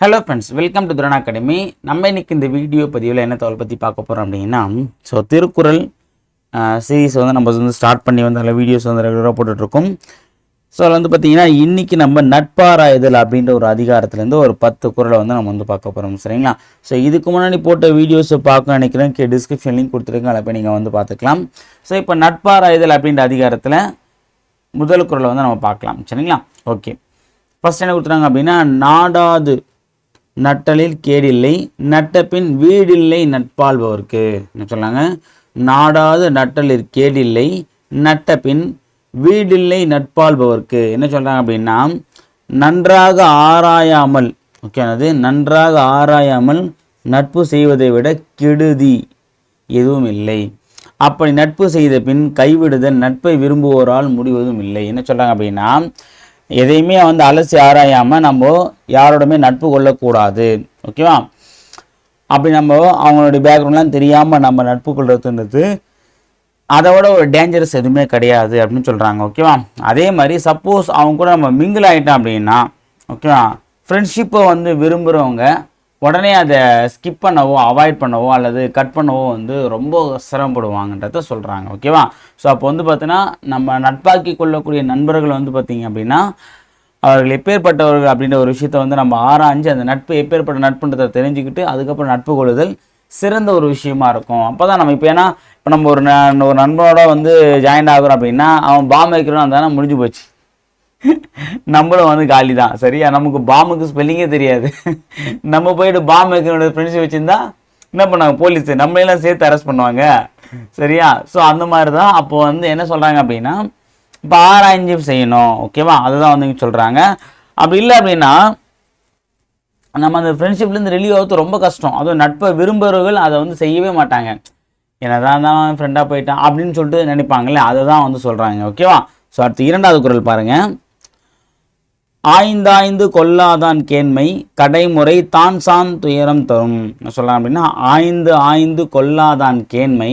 Hello friends welcome to Durana academy நம்ம இன்னைக்கு இந்த வீடியோ பதிவில் என்ன தகவல் பற்றி பார்க்க போகிறோம் அப்படின்னா ஸோ திருக்குறள் சீரீஸ் வந்து நம்ம வந்து ஸ்டார்ட் பண்ணி வந்து அதில் வீடியோஸ் வந்து ரெகுலராக போட்டுட்ருக்கோம். ஸோ அதில் வந்து பார்த்தீங்கன்னா இன்றைக்கி நம்ம நட்பாராயுதல் அப்படின்ற ஒரு அதிகாரத்துலேருந்து ஒரு பத்து குறளை வந்து நம்ம வந்து பார்க்க போகிறோம் சரிங்களா? ஸோ இதுக்கு முன்னாடி போட்ட வீடியோஸை பார்க்க நினைக்கிறேன். கே டிஸ்கிரிப்ஷன் லிங்க் கொடுத்துருக்கேன் அதில் போய் நீங்கள் வந்து பார்த்துக்கலாம். ஸோ இப்போ நட்பாராயுதல் அப்படின்ற அதிகாரத்தில் முதல் குறளை வந்து நம்ம பார்க்கலாம் சரிங்களா? ஓகே ஃபஸ்ட் என்ன கொடுத்துறாங்க அப்படின்னா நாடாது. நட்டலில் கேடில்லை நட்டப்பின் வீடில்லை நட்பாள்பவர்க்கு என்ன சொன்னாங்க? நாடாது நட்டலில் கேடில்லை நட்டப்பின் வீடில்லை நட்பாள்பவர்க்கு என்ன சொல்கிறாங்க அப்படின்னா நன்றாக ஆராயாமல் ஓகேனது நன்றாக ஆராயாமல் நட்பு செய்வதை விட கெடுதி எதுவும் இல்லை. அப்படி நட்பு செய்த பின் கைவிடுதல் நட்பை விரும்புவோரால் முடிவதும் இல்லை. என்ன சொல்கிறாங்க அப்படின்னா எதையுமே வந்து அலசி ஆராயாமல் நம்ம யாரோடமே நட்பு கொள்ளக்கூடாது. ஓகேவா? அப்படி நம்ம அவங்களுடைய பேக்ரவுண்ட்லாம் தெரியாமல் நம்ம நட்பு கொள்றதுன்றது அதை விட ஒரு டேஞ்சரஸ் எதுவுமே கிடையாது அப்படின்னு சொல்கிறாங்க ஓகேவா? அதே மாதிரி சப்போஸ் அவங்க கூட நம்ம மிங்கிள் ஆகிட்டோம் அப்படின்னா ஓகேவா? ஃப்ரெண்ட்ஷிப்பை வந்து விரும்புகிறவங்க உடனே அதை ஸ்கிப் பண்ணவோ அவாய்ட் பண்ணவோ அல்லது கட் பண்ணவோ வந்து ரொம்ப சிரமப்படுவாங்கன்றத சொல்கிறாங்க ஓகேவா ஸோ அப்போ வந்து பார்த்தீங்கன்னா நம்ம நட்பாக்கி கொள்ளக்கூடிய நண்பர்கள் வந்து பார்த்திங்க அப்படின்னா அவர்கள் எப்பேற்பட்டவர்கள் அப்படின்ற ஒரு விஷயத்தை வந்து நம்ம ஆராய்ஞ்சு அந்த நட்பு எப்பேற்பட்ட நட்புன்றதை தெரிஞ்சுக்கிட்டு அதுக்கப்புறம் நட்பு கொள்ளுதல் சிறந்த ஒரு விஷயமா இருக்கும். அப்போ தான் நம்ம இப்போ ஏன்னா இப்போ நம்ம ஒரு ந- ஒரு நண்பனோட வந்து ஜாயின் ஆகுறோம் அப்படின்னா அவன் பாம்பு வைக்கிறோம் அந்த முடிஞ்சு போச்சு. நம்மளும் வந்து காலி தான் சரியா? நமக்கு பாம்புக்கு ஸ்பெல்லிங்கே தெரியாது. நம்ம போயிட்டு பாம்பு வைக்கிறோட ஃப்ரெண்ட்ஷிப் வச்சுருந்தா என்ன பண்ணுவாங்க? போலீஸ் நம்மளெல்லாம் சேர்த்து அரெஸ்ட் பண்ணுவாங்க. சரியா? ஸோ அந்த மாதிரி தான் அப்போ வந்து என்ன சொல்கிறாங்க அப்படின்னா இப்போ ஆராய்ச்சி செய்யணும். ஓகேவா அதுதான் வந்து சொல்கிறாங்க அப்படி இல்லை அப்படின்னா நம்ம அந்த ஃப்ரெண்ட்ஷிப்லேருந்து ரிலீவ் ஆகிறது ரொம்ப கஷ்டம். அதுவும் நட்பை விரும்புகிறவர்கள் அதை வந்து செய்யவே மாட்டாங்க. என்னதான் தான் ஃப்ரெண்டாக போயிட்டான் அப்படின்னு சொல்லிட்டு நினைப்பாங்கல்ல? அதை தான் வந்து சொல்கிறாங்க ஓகேவா ஸோ அடுத்து இரண்டாவது குரல் பாருங்கள் ஆய்ந்தாய்ந்து கொல்லாதான் கேண்மை கடைமுறை தான் சான் துயரம் தரும். சொல்லலாம் அப்படின்னா ஆய்ந்து ஆய்ந்து கொல்லாதான் கேண்மை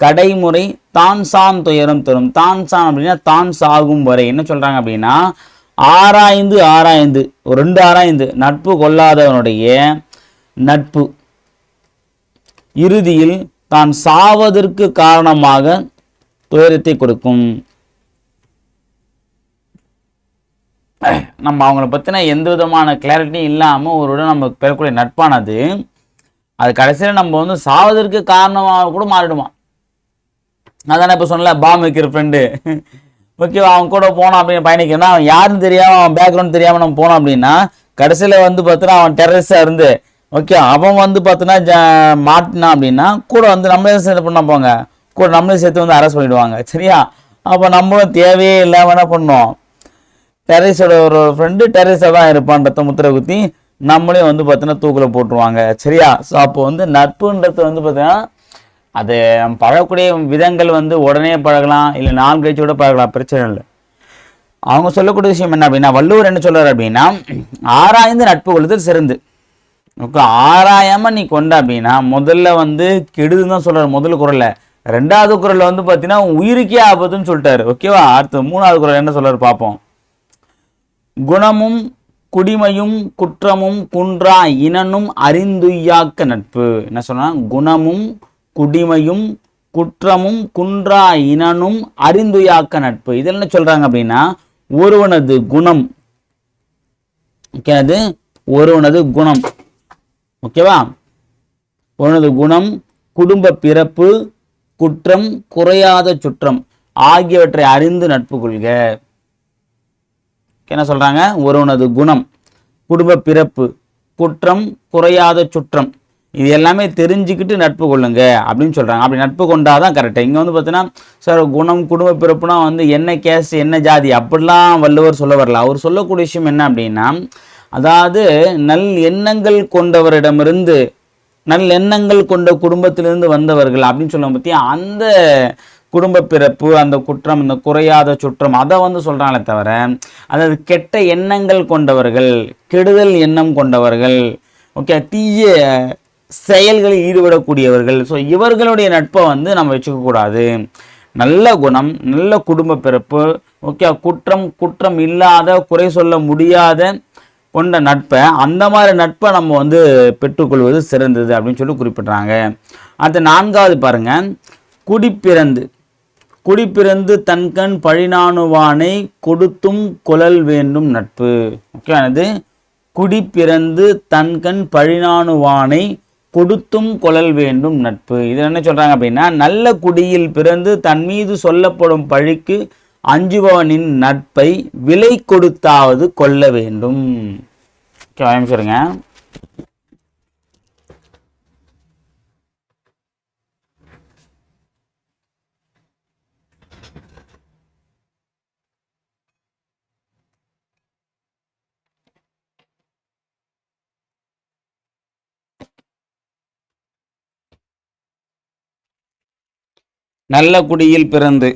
கடைமுறை தான் சான் துயரம் தரும். தான் சான் அப்படின்னா தான் சாகும் வரை. என்ன சொல்றாங்க அப்படின்னா ஆராய்ந்து ஆராய்ந்து ஒரு ரெண்டு ஆராய்ந்து நட்பு கொள்ளாதவனுடைய நட்பு. இறுதியில் தான் சாவதற்கு காரணமாக துயரத்தை கொடுக்கும். நம்ம அவங்கள பற்றின எந்த விதமான கிளாரிட்டியும் இல்லாமல் ஒரு விட நம்ம பெறக்கூடிய நட்பானது அது கடைசியில் நம்ம வந்து சாவதற்கு காரணமாக கூட மாறிடுமா? அதானே இப்போ சொன்னல பாம் வைக்கிற ஃப்ரெண்டு ஓகேவா அவன் கூட போனான் அப்படின்னு பயணிக்கணும்னா அவன் யாருன்னு தெரியாமல் அவன் பேக்ரவுண்ட் தெரியாமல் நம்ம போனோம் அப்படின்னா கடைசியில் வந்து பார்த்தோன்னா அவன் டெரரிஸ்டாக இருந்து ஓகே அவன் வந்து பார்த்தோன்னா ஜ மாட்டினான் அப்படின்னா கூட வந்து நம்மளே சேர்த்து பண்ண போங்க கூட நம்மளே சேர்த்து வந்து அரெஸ்ட் பண்ணிவிடுவாங்க சரியா? அப்போ நம்மளும் தேவையே இல்லாமல் என்ன பண்ணோம் டெரரிஸோட ஒரு ஃப்ரெண்டு டெரரிஸாக தான் இருப்பான்றத முத்திரை குத்தி நம்மளே வந்து பார்த்தீங்கன்னா தூக்கில் போட்டுருவாங்க. சரியா? ஸோ அப்போ வந்து நட்புன்றது வந்து பார்த்தீங்கன்னா அது பழகக்கூடிய விதங்கள் வந்து உடனே பழகலாம் இல்லை நாள் கழிச்சு கூட பழகலாம் பிரச்சனை இல்லை. அவங்க சொல்லக்கூடிய விஷயம் என்ன அப்படின்னா வள்ளுவர் என்ன சொல்கிறார் அப்படின்னா ஆராய்ந்து நட்பு கொள்ளுதல் சிறந்து. ஓகே ஆராயாமல் நீ கொண்ட அப்படின்னா முதல்ல வந்து கெடுதுன்னு தான் சொல்கிறார் முதல் குரலில். ரெண்டாவது குரலில் வந்து பார்த்தீங்கன்னா உயிருக்கே ஆபத்துன்னு சொல்லிட்டாரு. ஓகேவா? அடுத்து மூணாவது குரல் என்ன சொல்கிறார் பார்ப்போம் குணமும் குடிமையும் குற்றமும் குன்றா இனனும் அறிந்துய்யாக்க நட்பு. என்ன சொன்னா? குணமும் குடிமையும் குற்றமும் குன்றா இனனும் அறிந்துயாக்க நட்பு. இதில் என்ன சொல்றாங்க அப்படின்னா ஒருவனது குணம் ஓகேனது ஒருவனது குணம் ஓகேவா? ஒருவனது குணம் குடும்ப பிறப்பு குற்றம் குறையாத சுற்றம் ஆகியவற்றை அறிந்து நட்பு கொள்க. என்ன சொல்கிறாங்க ஒருவனது குணம் குடும்ப பிறப்பு குற்றம் குறையாத சுற்றம். இது எல்லாமே தெரிஞ்சுக்கிட்டு நட்பு கொள்ளுங்க அப்படின்னு சொல்கிறாங்க அப்படி நட்பு கொண்டாதான் கரெக்டாக இங்கே வந்து பார்த்தீங்கன்னா சார் குணம் குடும்ப பிறப்புனா வந்து என்ன கேஸ் என்ன ஜாதி? அப்படிலாம் வள்ளுவர் சொல்ல வரல. அவர் சொல்லக்கூடிய விஷயம் என்ன அப்படின்னா அதாவது நல் எண்ணங்கள் கொண்டவரிடமிருந்து நல் எண்ணங்கள் கொண்ட குடும்பத்திலிருந்து வந்தவர்கள் அப்படின்னு சொல்லுவாங்க பற்றி அந்த குடும்ப பிறப்பு அந்த குற்றம் இந்த குறையாத சுற்றம் அதை வந்து சொல்கிறாங்களே தவிர அதாவது கெட்ட எண்ணங்கள் கொண்டவர்கள் கெடுதல் எண்ணம் கொண்டவர்கள் ஓகே தீய செயல்களில் ஈடுபடக்கூடியவர்கள். ஸோ இவர்களுடைய நட்பை வந்து நம்ம வச்சுக்கக்கூடாது. நல்ல குணம் நல்ல குடும்ப பிறப்பு ஓகே குற்றம் குற்றம் இல்லாத குறை சொல்ல முடியாத கொண்ட நட்பை அந்த மாதிரி நட்பை நம்ம வந்து பெற்றுக்கொள்வது சிறந்தது அப்படின்னு சொல்லி குறிப்பிட்றாங்க. அடுத்து நான்காவது பாருங்கள் குடிப்பிறந்து குடிப்பிறந்து தன்கண் பழினானுவானை கொடுத்தும் கொழல் வேண்டும் நட்பு. முக்கியமானது குடிப்பிறந்து தன்கண் பழினானுவானை கொடுத்தும் கொழல் வேண்டும் நட்பு. இது என்ன சொல்றாங்க அப்படின்னா நல்ல குடியில் பிறந்து தன் மீது சொல்லப்படும் பழிக்கு அஞ்சுபவனின் நட்பை விலை கொடுத்தாவது கொள்ள வேண்டும். ஓகே நல்ல குடியில் பிறந்து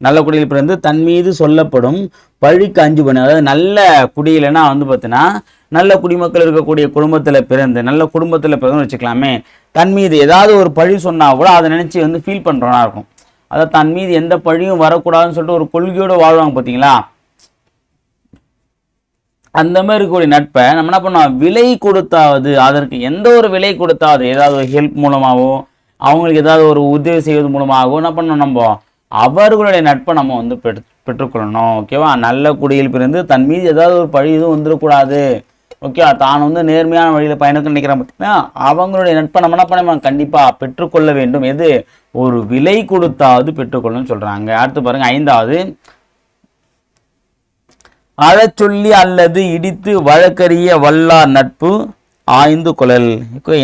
நல்ல குடியில் பிறந்து தன் மீது சொல்லப்படும் பழிக்கு அஞ்சு பண்ணு. அதாவது நல்ல குடியிலனா வந்து பார்த்தீங்கன்னா நல்ல குடிமக்கள் இருக்கக்கூடிய குடும்பத்தில் பிறந்து நல்ல குடும்பத்தில் பிறந்து வச்சுக்கலாமே தன் மீது ஏதாவது ஒரு பழி சொன்னால் கூட அதை நினச்சி வந்து ஃபீல் பண்ணுறோன்னா இருக்கும். அதாவது தன் மீது எந்த பழியும் வரக்கூடாதுன்னு சொல்லிட்டு ஒரு கொள்கையோடு வாழ்வாங்க பார்த்தீங்களா அந்த மாதிரி இருக்கக்கூடிய நட்பை நம்ம என்ன பண்ணோம் விலை கொடுத்தாவது அதற்கு எந்த ஒரு விலை கொடுத்தாவது ஏதாவது ஒரு ஹெல்ப் மூலமாகவோ அவங்களுக்கு ஏதாவது ஒரு உதவி செய்வது மூலமாகவும் என்ன பண்ணணும் நம்ம? அவர்களுடைய நட்பை நம்ம வந்து பெற்று பெற்றுக்கொள்ளணும் ஓகேவா நல்ல குடியில் பிறந்து தன் மீது ஏதாவது ஒரு பழி இதுவும் வந்துடக்கூடாது. ஓகேவா தான் வந்து நேர்மையான வழியில் பயணத்தை நினைக்கிறேன் பார்த்தீங்கன்னா அவங்களுடைய நட்பை நம்ம என்ன பண்ண கண்டிப்பாக பெற்றுக்கொள்ள வேண்டும். எது? ஒரு விலை கொடுத்தாவது பெற்றுக்கொள்ளணும்னு சொல்கிறாங்க அடுத்து பாருங்க ஐந்தாவது. அழச் சொல்லி அல்லது இடித்து வழக்கறிய வல்லார் நட்பு ஆய்ந்து கொள்ளல்.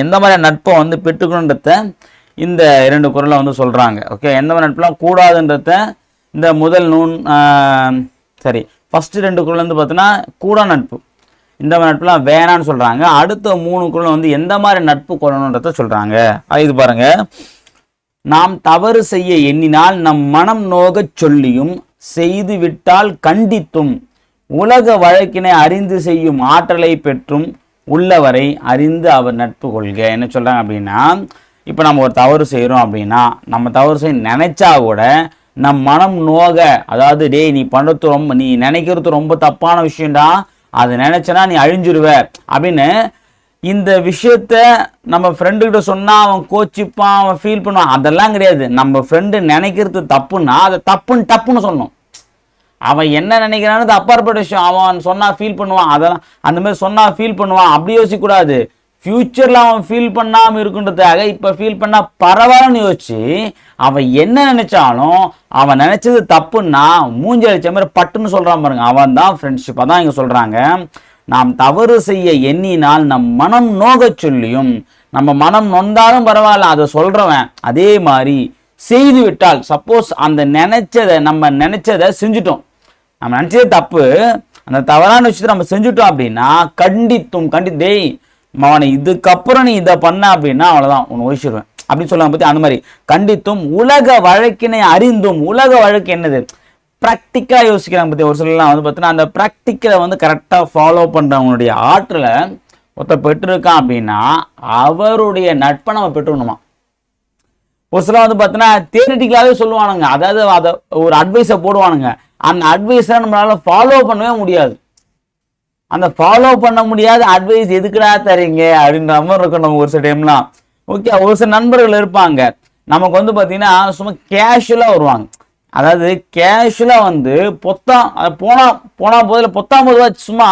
எந்த மாதிரி நட்பை வந்து பெற்றுக்கணுன்றத இந்த இரண்டு குரலை வந்து சொல்கிறாங்க ஓகே எந்த நட்புலாம் நட்பெலாம் கூடாதுன்றத இந்த முதல் நூன் ஆஹ், சரி ஃபஸ்ட்டு ரெண்டு குரல் வந்து பார்த்தீங்கன்னா கூட நட்பு. இந்த மாதிரி நட்புலாம் வேணான்னு சொல்கிறாங்க அடுத்த மூணு குரல் வந்து எந்த மாதிரி நட்பு கொள்ளணுன்றத சொல்கிறாங்க இது பாருங்க. நாம் தவறு செய்ய எண்ணினால் நம் மனம் நோகச் சொல்லியும் செய்து விட்டால் கண்டித்தும் உலக வழக்கினை அறிந்து செய்யும் ஆற்றலை பெற்றும் உள்ளவரை அறிந்து அவர் நட்பு கொள்க. என்ன சொல்றாங்க அப்படின்னா இப்போ நம்ம ஒரு தவறு செய்கிறோம் அப்படின்னா நம்ம தவறு செய்ய நினைச்சா கூட நம் மனம் நோக அதாவது டேய் நீ பண்ணுறது ரொம்ப நீ நினைக்கிறது ரொம்ப தப்பான விஷயம்டா அதை நினச்சனா நீ அழிஞ்சிருவ. அப்படின்னு இந்த விஷயத்த நம்ம ஃப்ரெண்டுக்கிட்ட சொன்னால் அவன் கோச்சிப்பான் அவன் ஃபீல் பண்ணுவான். அதெல்லாம் கிடையாது. நம்ம ஃப்ரெண்டு நினைக்கிறது தப்புன்னா அதை தப்புன்னு டப்புன்னு சொல்லணும் அவன் என்ன நினைக்கிறான்னு அது அப்பாற்பட்ட விஷயம். அவன் சொன்னா ஃபீல் பண்ணுவான். அதெல்லாம் அந்த மாதிரி சொன்னா ஃபீல் பண்ணுவான். அப்படி யோசிக்கக்கூடாது. ஃப்யூச்சரில் அவன் ஃபீல் பண்ணாமல் இருக்குன்றதுக்காக இப்போ ஃபீல் பண்ணால் பரவாயில்லன்னு யோசிச்சு அவன் என்ன நினச்சாலும் அவன் நினச்சது தப்புன்னா மூஞ்சி அடித்த மாதிரி பட்டுன்னு சொல்கிறான் பாருங்க. அவன் தான் ஃப்ரெண்ட்ஷிப்பாக தான் இங்கே சொல்கிறாங்க நாம் தவறு செய்ய எண்ணினால் நம் மனம் நோகச் சொல்லியும் நம்ம மனம் நொந்தாலும் பரவாயில்ல அதை சொல்கிறவன் அதே மாதிரி செய்து விட்டால் சப்போஸ் அந்த நினச்சதை நம்ம நினச்சதை செஞ்சுட்டோம். நம்ம நினச்சது தப்பு. அந்த தவறான விஷயத்தை நம்ம செஞ்சுட்டோம் அப்படின்னா கண்டித்தும் கண்டி டேய் மவனை இதுக்கப்புறம் நீ இதை பண்ண அப்படின்னா அவ்வளோதான் உன்னை ஒழிச்சிருவேன். அப்படின்னு சொல்லுவாங்க பற்றி அந்த மாதிரி. கண்டித்தும் உலக வழக்கினை அறிந்தும் உலக வழக்கு என்னது? ப்ராக்டிக்காக யோசிக்கிறாங்க பற்றி ஒரு சிலர்லாம் வந்து பார்த்தீங்கன்னா அந்த ப்ராக்டிக்கலை வந்து கரெக்டாக ஃபாலோ பண்ணுறவங்களுடைய ஆற்றில் ஒருத்தர் பெற்றிருக்கான் அப்படின்னா அவருடைய நட்பை நம்ம பெற்றுக்கணுமா? ஒரு சில வந்து பார்த்தீங்கன்னா தியரிட்டிக்கலாகவே சொல்லுவானுங்க. அதாவது அதை ஒரு அட்வைஸை போடுவானுங்க. அந்த அட்வைஸை நம்மளால ஃபாலோ பண்ணவே முடியாது. அந்த ஃபாலோ பண்ண முடியாத அட்வைஸ் எதுக்குடா தரீங்க? அப்படின்ற மாதிரி இருக்கும் நம்ம ஒரு சில டைம்லாம் ஓகே ஒரு சில நண்பர்கள் இருப்பாங்க. நமக்கு வந்து பார்த்தீங்கன்னா சும்மா கேஷுவலாக வருவாங்க. அதாவது கேஷுவலாக வந்து பொத்தாம் போனா போனா போதில் பொத்தாம் போதுவா சும்மா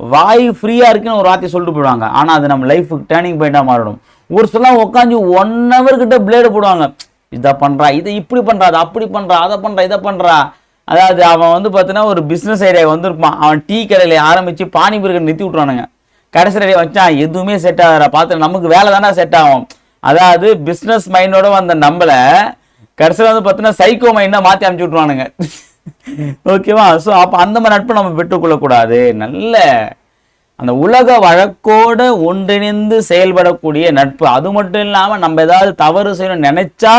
வாய் ஃப்ரீயாக இருக்குன்னு ஒரு வார்த்தையை சொல்லிட்டு போயிடுவாங்க. ஆனால் அது நம்ம லைஃபுக்கு டேர்னிங் பாயிண்டாக மாறிடும். ஒரு சிலாம் உட்காந்து ஒன் ஹவர் கிட்ட பிளேடு போடுவாங்க. இதை பண்ணுறா இதை இப்படி பண்ணுறா அதை அப்படி பண்ணுறா அதை பண்ணுறா இதை பண்ணுறா அதாவது அவன் வந்து பார்த்தீங்கன்னா ஒரு பிஸ்னஸ் ஐடியா வந்திருப்பான். அவன் டீ கடையில் ஆரம்பித்து பானிபூரி நிறுத்தி விட்றானுங்க கடைசி ஐடியா வச்சான் எதுவுமே செட் ஆகிற பார்த்து நமக்கு வேலை தானே செட் ஆகும். அதாவது பிஸ்னஸ் மைண்டோட வந்த நம்மளை கடைசியில் வந்து பார்த்தீங்கன்னா சைக்கோ மைண்டாக மாற்றி அமுச்சு விட்ருவானுங்க ஓகேவா ஸோ அப்போ அந்த மாதிரி நட்பை நம்ம பெற்றுக்கொள்ளக்கூடாது. நல்ல அந்த உலக வழக்கோடு ஒன்றிணைந்து செயல்படக்கூடிய நட்பு. அது மட்டும் இல்லாமல் நம்ம ஏதாவது தவறு செய்யணும்னு நினச்சா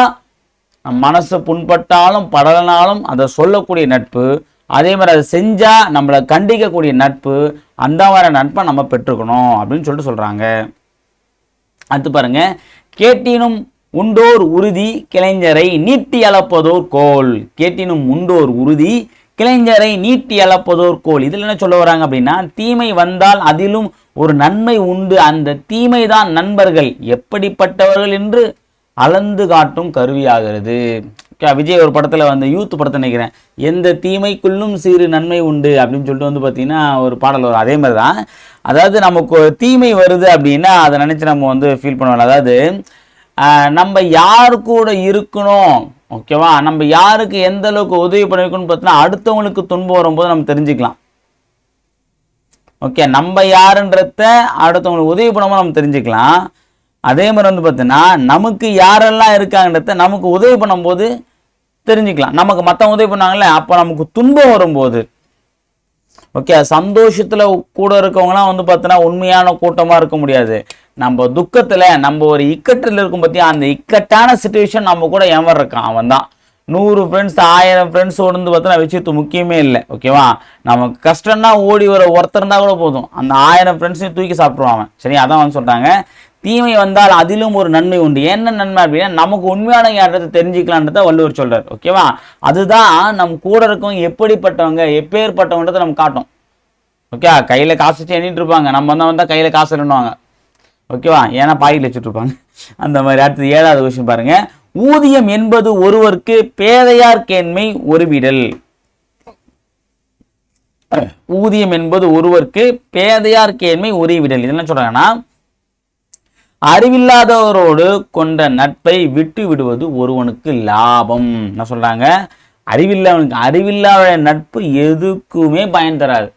நம் மனசு புண்பட்டாலும் படலனாலும் அதை சொல்லக்கூடிய நட்பு அதே மாதிரி அதை செஞ்சால் நம்மளை கண்டிக்கக்கூடிய நட்பு அந்த மாதிரி நட்பை நம்ம பெற்றுக்கணும் அப்படின்னு சொல்லிட்டு சொல்கிறாங்க அடுத்து பாருங்க கேட்டினும் உண்டோர் உறுதி கிளைஞரை நீட்டி அளப்பதோர் கோல். கேட்டினும் உண்டோர் உறுதி கிளைஞரை நீட்டி அளப்பதோர் கோல். இதில் என்ன சொல்ல வராங்க அப்படின்னா தீமை வந்தால் அதிலும் ஒரு நன்மை உண்டு. அந்த தீமை தான் நண்பர்கள். எப்படிப்பட்டவர்கள் என்று அளந்து காட்டும் கருவியாகிறது. விஜய் ஒரு படத்தில் வந்து யூத் படத்தை நினைக்கிறேன். எந்த தீமைக்குள்ளும் சிறு நன்மை உண்டு அப்படின்னு சொல்லிட்டு வந்து பார்த்தீங்கன்னா ஒரு பாடல் வரும். அதே மாதிரி தான் அதாவது நமக்கு தீமை வருது அப்படின்னா அதை நினச்சி நம்ம வந்து ஃபீல் பண்ணுவோம். அதாவது நம்ம யார் கூட இருக்கணும்? ஓகேவா நம்ம யாருக்கு எந்த அளவுக்கு உதவி பண்ணிருக்கணும்னு பார்த்தீங்கன்னா அடுத்தவங்களுக்கு துன்பம் வரும்போது நம்ம தெரிஞ்சுக்கலாம். ஓகே நம்ம யாருன்றத அடுத்தவங்களுக்கு உதவி பண்ணும்போது நம்ம தெரிஞ்சுக்கலாம். அதே மாதிரி வந்து பார்த்தீங்கன்னா நமக்கு யாரெல்லாம் இருக்காங்கன்றத நமக்கு உதவி பண்ணும்போது தெரிஞ்சுக்கலாம். நமக்கு மற்றவங்க உதவி பண்ணாங்களே அப்போ நமக்கு துன்பம் வரும்போது. ஓகே சந்தோஷத்தில் கூட இருக்கவங்களாம் வந்து பார்த்தீங்கன்னா உண்மையான கூட்டமாக இருக்க முடியாது. நம்ம துக்கத்தில் நம்ம ஒரு இக்கட்டில் இருக்கும் பற்றியா அந்த இக்கட்டான சுச்சுவேஷன் நம்ம கூட எவர் இருக்கான் அவன் தான் நூறு ஃப்ரெண்ட்ஸ் ஆயிரம் ஃப்ரெண்ட்ஸோடு வந்து பார்த்தீங்கன்னா விஷயத்து முக்கியமே இல்லை. ஓகேவா நமக்கு கஷ்டம்னா ஓடி வர ஒருத்தர் இருந்தால் கூட போதும். அந்த ஆயிரம் ஃப்ரெண்ட்ஸையும் தூக்கி சாப்பிட்ருவான் சரி அதான் வந்து சொல்கிறாங்க தீமை வந்தால் அதிலும் ஒரு நன்மை உண்டு. என்ன நன்மை அப்படின்னா நமக்கு உண்மையான யாரத்தை தெரிஞ்சுக்கலான்றத வள்ளுவர் சொல்றார். ஓகேவா அதுதான் நம் கூட இருக்கவங்க எப்படிப்பட்டவங்க எப்பேற்பட்டவன்றதை நம்ம காட்டும் ஓகே கையில் காசு வச்சு எண்ணிட்டு இருப்பாங்க. நம்ம வந்தால் வந்தால் கையில் காசு எண்ணுவாங்க. ஓகேவா ஏன்னா பாயில் வச்சுட்ருப்பாங்க அந்த மாதிரி. அடுத்தது ஏழாவது விஷயம் பாருங்க. ஊதியம் என்பது ஒருவருக்கு பேதையார் கேண்மை ஒருவிடல் ஊதியம் என்பது ஒருவருக்கு பேதையார் கேண்மை ஒருவிடல் இது என்ன சொல்கிறாங்கன்னா அறிவில்லாதவரோடு கொண்ட நட்பை விட்டு விடுவது ஒருவனுக்கு லாபம். என்ன சொல்கிறாங்க அறிவில்லாதவனுக்கு அறிவில்லாத நட்பு எதுக்குமே பயன் தராது.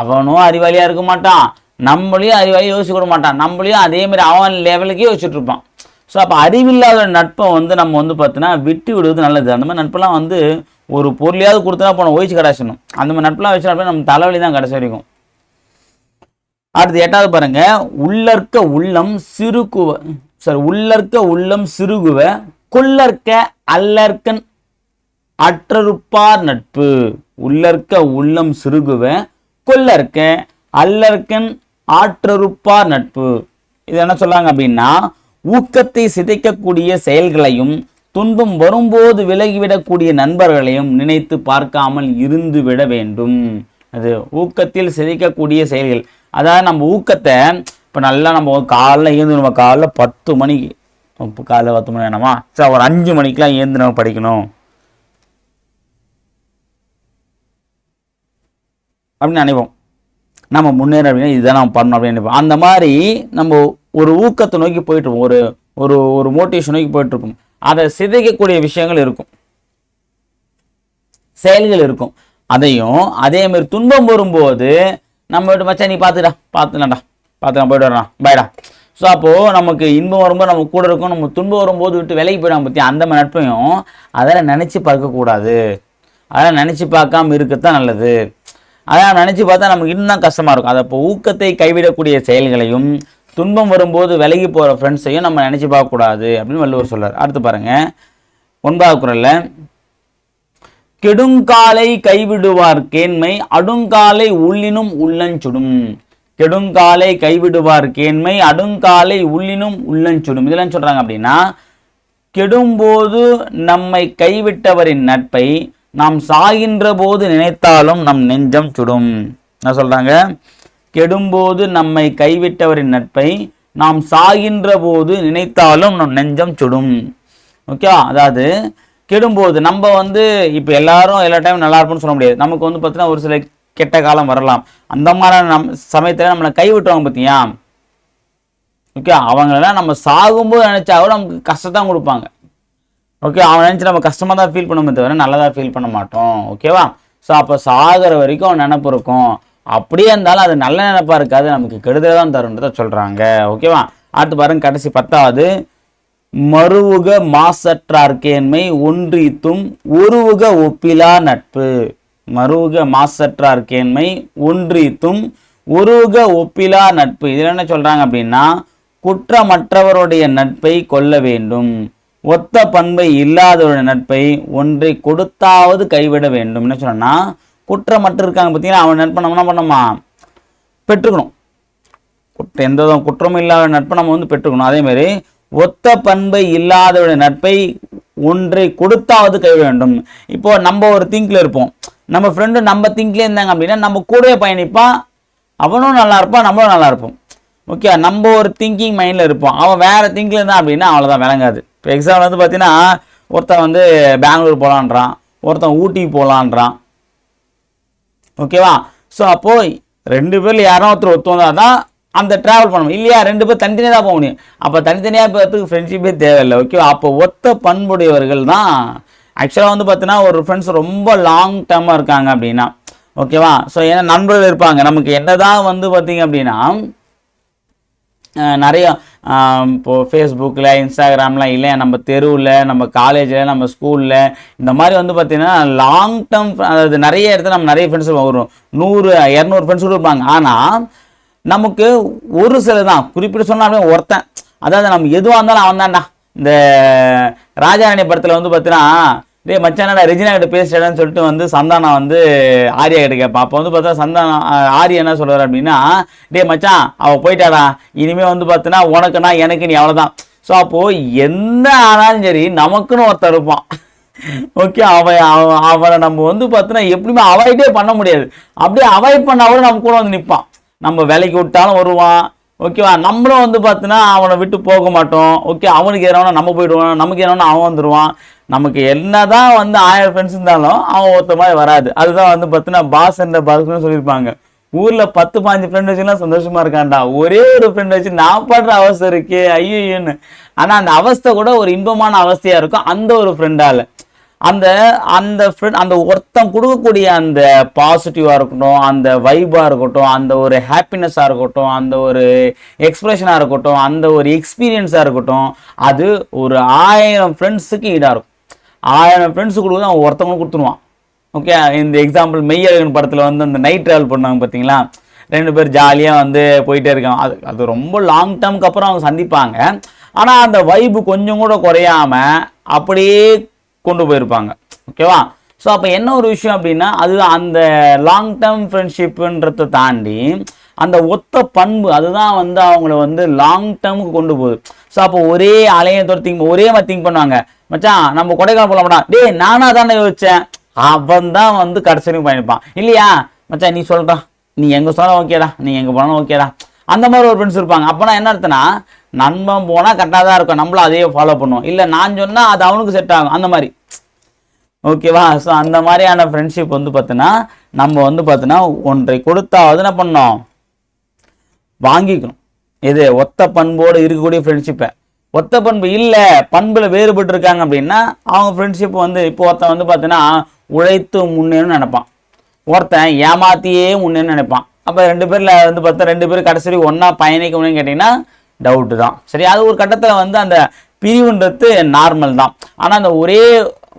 அவனும் அறிவாளியாக இருக்க மாட்டான். நம்மளையும் அறிவாளியாக யோசிக்க கூட மாட்டான். நம்மளையும் அதே மாதிரி அவன் லெவலுக்கே யோசிச்சுட்டு இருப்பான். ஸோ அப்போ அறிவில்லாத நட்பை வந்து நம்ம வந்து பார்த்தோன்னா விட்டு விடுவது நல்லது. அந்த மாதிரி நட்பெல்லாம் வந்து ஒரு பொருளையாவது கொடுத்தா போன ஒழிச்சு கிடச்சிடணும் அந்த மாதிரி நட்பெல்லாம் வச்சு நம்ம தலைவலி தான் கடைசி வரைக்கும். அடுத்து எட்டாவது பாருங்க. உள்ளற்க உள்ளம் சிறுகுவ சாரி உள்ளற்க உள்ளம் சிறுகுவ கொள்ளற்க அல்லற்கன் அற்றறுப்பார் நட்பு. உள்ளற்க உள்ளம் சிறுகுவ கொள்ளற்க அல்லற்கன் ஆற்றறுப்பார் நட்பு. இது என்ன சொல்றாங்க அப்படின்னா ஊக்கத்தை சிதைக்கக்கூடிய செயல்களையும் துன்பம் வரும்போது விலகிவிடக்கூடிய நண்பர்களையும் நினைத்து பார்க்காமல் இருந்து விட வேண்டும். அது ஊக்கத்தில் சிதைக்கக்கூடிய செயல்கள். அதாவது நம்ம ஊக்கத்தை இப்போ நல்லா நம்ம காலைல ஏந்து நம்ம காலைல பத்து மணிக்கு இப்போ காலைல பத்து மணி வேணாமா சரி ஒரு அஞ்சு மணிக்கெலாம் ஏந்து நம்ம படிக்கணும். அப்படின்னு நினைப்போம். நம்ம முன்னேற அப்படின்னா இதுதான் நம்ம பண்ணணும் அப்படின்னு நினைப்போம். அந்த மாதிரி நம்ம ஒரு ஊக்கத்தை நோக்கி போயிட்டுருப்போம். ஒரு ஒரு ஒரு மோட்டிவேஷன் நோக்கி போயிட்டுருக்கும் அதை சிதைக்கக்கூடிய விஷயங்கள் இருக்கும். செயல்கள் இருக்கும். அதையும் அதே மாதிரி துன்பம் வரும்போது நம்ம வீட்டு மச்சான் நீ பார்த்துடா பார்த்துலாம்டா பார்த்து நான் போயிட்டு வரலாம் பாய்டா ஸோ அப்போது நமக்கு இன்பம் வரும்போது நம்ம கூட இருக்கும். நம்ம துன்பம் வரும்போது விட்டு விலைக்கு போயிடாம பற்றி அந்த மாதிரி நட்பையும் அதெல்லாம் நினச்சி பார்க்கக்கூடாது அதெல்லாம் நினச்சி பார்க்காம இருக்கத்தான் நல்லது. அதெல்லாம் நினச்சி பார்த்தா நமக்கு இன்னும் தான் கஷ்டமாக இருக்கும். அதை இப்போ ஊக்கத்தை கைவிடக்கூடிய செயல்களையும் துன்பம் வரும்போது விலகி போகிற ஃப்ரெண்ட்ஸையும் நம்ம நினச்சி பார்க்கக்கூடாது அப்படின்னு வள்ளுவர் சொல்கிறார் அடுத்து பாருங்கள் ஒன்பதாவது குரலில் கெடுங்காலை கைவிடுவார் கேண்மை அடுங்காலை உள்ளினும் உள்ளஞ்சுடும் கெடுங்காலை கைவிடுவார் கேண்மை அடுங்காலை உள்ளினும் உள்ளஞ்சுடும் இதெல்லாம் சொல்றாங்க அப்படின்னா கெடும்போது நம்மை கைவிட்டவரின் நட்பை நாம் சாகின்ற போது நினைத்தாலும் நம் நெஞ்சம் சுடும். என்ன சொல்றாங்க? கெடும்போது நம்மை கைவிட்டவரின் நட்பை நாம் சாகின்ற போது நினைத்தாலும் நம் நெஞ்சம் சுடும். ஓகே அதாவது கெடும்போது நம்ம வந்து இப்போ எல்லாரும் எல்லா டைம் நல்லா இருப்போம்னு சொல்ல முடியாது. நமக்கு வந்து பார்த்தீங்கன்னா ஒரு சில கெட்ட காலம் வரலாம். அந்த மாதிரியான நம் சமயத்தில் நம்மளை கைவிட்டுவாங்க பார்த்தியா ஓகே அவங்களெல்லாம் நம்ம சாகும்போது நினச்சா கூட நமக்கு கஷ்டத்தான் கொடுப்பாங்க. ஓகே அவன் நினச்சி நம்ம கஷ்டமாக தான் ஃபீல் பண்ணுமே தவிர நல்லதாக ஃபீல் பண்ண மாட்டோம். ஓகேவா ஸோ அப்போ சாகிற வரைக்கும் அவன் நினப்பு இருக்கும். அப்படியே இருந்தாலும் அது நல்ல நினப்பாக இருக்காது. நமக்கு கெடுதல் தான் தருன்றதை சொல்கிறாங்க ஓகேவா அடுத்து பாருங்க கடைசி பத்தாவது. மறுவுக மாசற்றார்க்கேன்மை ஒன்றித்தும் உருவுக ஒப்பிலா நட்பு. மறுவுக மாசற்றார்க்கேன்மை ஒன்றித்தும் உருவுக ஒப்பிலா நட்பு. இதில் என்ன சொல்றாங்க அப்படின்னா குற்றமற்றவருடைய நட்பை கொள்ள வேண்டும். ஒத்த பண்பை இல்லாதவருடைய நட்பை ஒன்றை கொடுத்தாவது கைவிட வேண்டும். என்ன சொன்னா குற்றமற்ற இருக்காங்க பார்த்தீங்கன்னா அவன் நட்பை நம்ம என்ன பண்ணோமா பெற்றுக்கணும். குற்ற எந்த குற்றமும் இல்லாத நட்பை நம்ம வந்து பெற்றுக்கணும். அதே மாதிரி ஒத்த பண்பை இல்லாதவருடைய நட்பை ஒன்றை கொடுத்தாவது கை வேண்டும். இப்போ நம்ம ஒரு திங்கில் இருப்போம். நம்ம ஃப்ரெண்டு நம்ம திங்க்லேயே இருந்தாங்க அப்படின்னா நம்ம கூடவே பயணிப்பான். அவனும் நல்லா இருப்பான் நம்மளும் நல்லா இருப்போம். ஓகே நம்ம ஒரு திங்கிங் மைண்டில் இருப்போம். அவன் வேறு திங்கில் இருந்தான் அப்படின்னா அவ்வளோதான் விளங்காது. இப்போ எக்ஸாம்பிள் வந்து பார்த்தீங்கன்னா ஒருத்தன் வந்து பெங்களூர் போகலான்றான் ஒருத்தன் ஊட்டி போகலான்றான் ஓகேவா ஸோ அப்போது ரெண்டு பேரில் யாரோ ஒருத்தர் ஒத்து வந்தால் தான் அந்த ட்ராவல் பண்ணணும் இல்லையா? ரெண்டு பேர் தனித்தனியாக தான் போக முடியும். அப்போ தனித்தனியாக போகிறதுக்கு ஃப்ரெண்ட்ஷிப்பே தேவையில்லை ஓகேவா அப்போ ஒத்த பண்புடையவர்கள் தான். ஆக்சுவலாக வந்து பார்த்தீங்கன்னா ஒரு ஃப்ரெண்ட்ஸ் ரொம்ப லாங் டேர்மாக இருக்காங்க அப்படின்னா ஓகேவா ஸோ ஏன்னா நண்பர்கள் இருப்பாங்க. நமக்கு என்ன தான் வந்து பார்த்தீங்க அப்படின்னா நிறைய இப்போது ஃபேஸ்புக்கில் இன்ஸ்டாகிராம்லாம் இல்லை நம்ம தெருவில் நம்ம காலேஜில் நம்ம ஸ்கூலில் இந்த மாதிரி வந்து பார்த்திங்கன்னா லாங் டேர்ம் அதாவது நிறைய இடத்துல நம்ம நிறைய ஃப்ரெண்ட்ஸ் வரும் நூறு இரநூறு ஃப்ரெண்ட்ஸ் கூட இருப்பாங்க. ஆனால் நமக்கு ஒரு சில தான் குறிப்பிட்டு சொன்னாலுமே ஒருத்தன். அதாவது நம்ம எதுவாக இருந்தாலும் அவன் தான்டா இந்த ராஜாராணி படத்தில் வந்து பார்த்தீங்கன்னா டேய் மச்சானடா ரெஜினா கிட்ட பேசிட்டேன்னு சொல்லிட்டு வந்து சந்தானம் வந்து ஆரியா கிட்ட கேட்பான். அப்போ வந்து பார்த்தா சந்தானம் ஆரியா என்ன சொல்கிறார் அப்படின்னா டேய் மச்சான் அவள் போயிட்டாடா. இனிமேல் வந்து பார்த்தீங்கன்னா உனக்குனா எனக்கு நீ அவ்வளோதான் ஸோ அப்போது எந்த ஆனாலும் சரி நமக்குன்னு ஒருத்தர் இருப்பான். ஓகே அவன் அவன் அவனை நம்ம வந்து பார்த்தோன்னா எப்படியுமே அவாய்டே பண்ண முடியாது. அப்படியே அவாய்ட் பண்ணால் கூட நம்ம கூட வந்து நிற்பான் நம்ம வேலைக்கு விட்டாலும் வருவான். ஓகேவா நம்மளும் வந்து பார்த்தீங்கன்னா அவனை விட்டு போக மாட்டோம். ஓகே அவனுக்கு எதனா நம்ம போயிடுவோம். நமக்கு எதனா அவன் வந்துடுவான் நமக்கு என்ன தான் வந்து ஆயிரம் ஃப்ரெண்ட்ஸ் இருந்தாலும் அவன் ஒருத்த மாதிரி வராது. அதுதான் வந்து பார்த்தீங்கன்னா பாஸ் என்ற பாஸ்னு சொல்லியிருப்பாங்க. ஊரில் பத்து பாஞ்சு ஃப்ரெண்ட் வச்சுலாம் சந்தோஷமாக இருக்கான்டா. ஒரே ஒரு ஃப்ரெண்ட் வச்சு நான் படுற அவஸ்தை இருக்கே ஐயோன்னு ஆனால் அந்த அவஸ்தை கூட ஒரு இன்பமான அவஸ்தையாக இருக்கும் அந்த ஒரு ஃப்ரெண்டால் அந்த அந்த ஃப்ரெண்ட் அந்த ஒருத்தன் கொடுக்கக்கூடிய அந்த பாசிட்டிவாக இருக்கட்டும் அந்த வைபாக இருக்கட்டும் அந்த ஒரு ஹாப்பினஸ்ஸாக இருக்கட்டும் அந்த ஒரு எக்ஸ்பிரஷனாக இருக்கட்டும் அந்த ஒரு எக்ஸ்பீரியன்ஸாக இருக்கட்டும் அது ஒரு ஆயிரம் ஃப்ரெண்ட்ஸுக்கு ஈடாக இருக்கும் ஆயிரம் ஃப்ரெண்ட்ஸு கொடுக்குறது அவன் ஒருத்தவங்க கொடுத்துருவான். ஓகே இந்த எக்ஸாம்பிள் மெய்யழகன் படத்தில் வந்து அந்த நைட் ட்ராவல் பண்ணாங்க பார்த்தீங்களா ரெண்டு பேர் ஜாலியாக வந்து போயிட்டே இருக்காங்க. அது அது ரொம்ப லாங் டேர்முக்கு அப்புறம் அவங்க சந்திப்பாங்க. ஆனால் அந்த வைப்பு கொஞ்சம் கூட குறையாம அப்படியே கொண்டு போயிருப்பாங்க. ஓகேவா? ஸோ அப்போ என்ன ஒரு விஷயம் அப்படின்னா அது அந்த லாங் டேர்ம் ஃப்ரெண்ட்ஷிப்புன்றதை தாண்டி அந்த ஒத்த பண்பு அதுதான் வந்து அவங்கள வந்து லாங் டேர்முக்கு கொண்டு போகுது. ஸோ அப்போ ஒரே அலையத்தோட திங்க் ஒரே மாதிரி திங்க் பண்ணுவாங்க. மச்சான் நம்ம கொடைக்கானல் மாட்டான் டேய் நானா தானே யோசிச்சேன். அவன் தான் வந்து கடைசி பயணிப்பான். இல்லையா? மச்சான் நீ சொல்கிறான் நீ எங்கே சொன்னாலும் ஓகேடா நீ எங்கே போனாலும் ஓகேடா அந்த மாதிரி ஒரு ஃப்ரெண்ட்ஸ் இருப்பாங்க. அப்போனா என்ன அர்த்தம்னா நண்பன் போனால் கரெக்டாக தான் இருக்கும். நம்மளும் அதையே ஃபாலோ பண்ணுவோம். இல்லை நான் சொன்னால் அது அவனுக்கு செட் ஆகும். அந்த மாதிரி. ஓகேவா ஸோ அந்த மாதிரியான ஃப்ரெண்ட்ஷிப் வந்து பார்த்தீங்கன்னா நம்ம வந்து பார்த்தீங்கன்னா ஒன்றை கொடுத்தாவது என்ன பண்ணோம்? வாங்கிக்கணும். எது ஒத்த பண்போடு இருக்கக்கூடிய ஃப்ரெண்ட்ஷிப்பை ஒத்த பண்பு இல்லை பண்பில் வேறுபட்டு இருக்காங்க அப்படின்னா அவங்க ஃப்ரெண்ட்ஷிப் வந்து இப்போ ஒருத்தன் வந்து பார்த்தீங்கன்னா உழைத்து முன்னேன்னு நினைப்பான். ஒருத்தன் ஏமாத்தியே முன்னேன்னு நினைப்பான். அப்போ ரெண்டு பேரில் வந்து பார்த்தா ரெண்டு பேரும் கடைசி ஒன்றா பயணிக்க முடியும்னு கேட்டிங்கன்னா டவுட்டு தான். சரி அது ஒரு கட்டத்தில் வந்து அந்த பிரிவுன்றது நார்மல் தான். ஆனால் அந்த ஒரே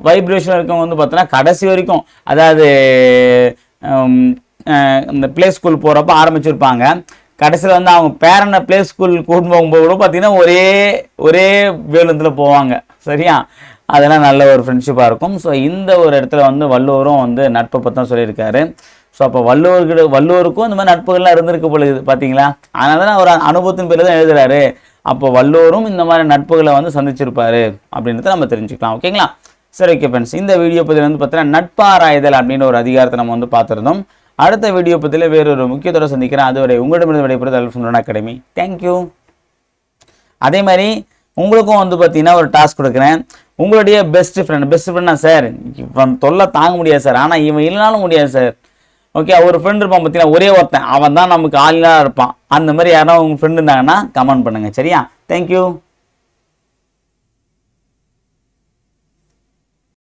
வைப்ரேஷன் இருக்கவங்க வந்து பார்த்தோன்னா கடைசி வரைக்கும் அதாவது இந்த ப்ளே ஸ்கூல் போகிறப்ப ஆரம்பிச்சிருப்பாங்க. கடைசியில் வந்து அவங்க பேரனை ப்ளே ஸ்கூல் கூட்டு போகும்போது கூட பார்த்தீங்கன்னா ஒரே ஒரே வேலுந்தில் போவாங்க. சரியா? அதெல்லாம் நல்ல ஒரு ஃப்ரெண்ட்ஷிப்பாக இருக்கும். ஸோ இந்த ஒரு இடத்துல வந்து வள்ளுவரும் வந்து நட்பை பற்றி தான் சொல்லியிருக்காரு. ஸோ அப்போ வள்ளுவர்கிட்ட வள்ளுவருக்கும் இந்த மாதிரி நட்புகள்லாம் இருந்திருக்கு போல பார்த்தீங்களா அதனால தான் அவர் அனுபவத்தின் பேரில் தான் எழுதுறாரு. அப்போ வள்ளுவரும் இந்த மாதிரி நட்புகளை வந்து சந்திச்சிருப்பாரு அப்படின்றத நம்ம தெரிஞ்சுக்கலாம் ஓகேங்களா? சரி ஓகே ஃப்ரெண்ட்ஸ் இந்த வீடியோ பதில் வந்து பார்த்தீங்கன்னா நட்பாராய்தல் அப்படின்னு ஒரு அதிகாரத்தை நம்ம வந்து பார்த்துருந்தோம். அடுத்த வீடியோ பதில் வேறொரு முக்கியத்தோட சந்திக்கிறேன். அதுவரை உங்களிடமிருந்து விடைபெறுது அல்ஃபுன் அகாடமி. தேங்க்யூ அதே மாதிரி உங்களுக்கும் வந்து பார்த்தீங்கன்னா ஒரு டாஸ்க் கொடுக்குறேன். உங்களுடைய பெஸ்ட் ஃப்ரெண்ட் பெஸ்ட் ஃப்ரெண்டா சார் இவன் தொல்லை தாங்க முடியாது சார் ஆனால் இவன் இல்லைனாலும் முடியாது சார் ஓகே ஒரு ஃப்ரெண்ட் இருப்பான் பார்த்தீங்கன்னா ஒரே ஒருத்தன். அவன் தான் நமக்கு ஆளிலாக இருப்பான். அந்த மாதிரி யாராவது உங்கள் ஃப்ரெண்டு இருந்தாங்கன்னா கமெண்ட் பண்ணுங்கள் சரியா? தேங்க்யூ